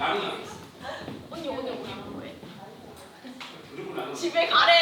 나는 안 했어. 언니 오늘 우리 뭐해? 그리고 나는 집에 가래.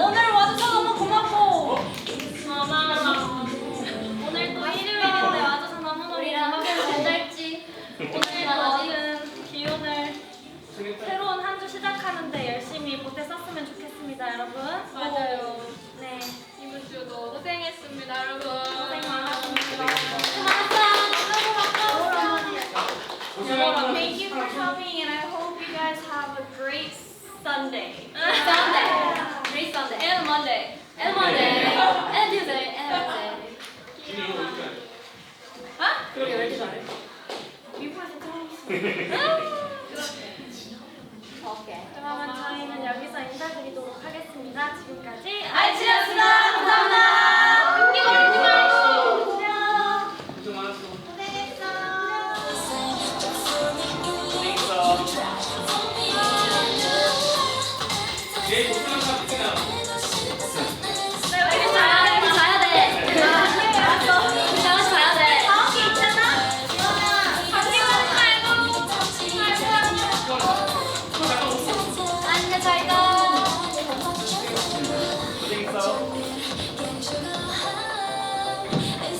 오늘 와줘서 너무 고맙고. 고마워. 오늘 또 일요일인데 와줘서 너무너무 고맙고. 잘지 오늘 너는 기운을 새로운 한 주 시작하는데 열심히 보태 썼으면 좋겠습니다, 여러분. 맞아요. 네. 이번 주도 고생했습니다, 여러분. 고생 많았습니다. 고생하는 Thank you Sunday. Sunday. Great Sunday. And Monday. And Monday. And Tuesday. And Wednesday. 준이 이거 어디 가야 돼? 어? 그러게 왜 이렇게 잘해? 미국에서 봤어요. 오케이. 그러면 저희는 여기서 인사드리도록 하겠습니다. 지금까지 아이치라 주세요.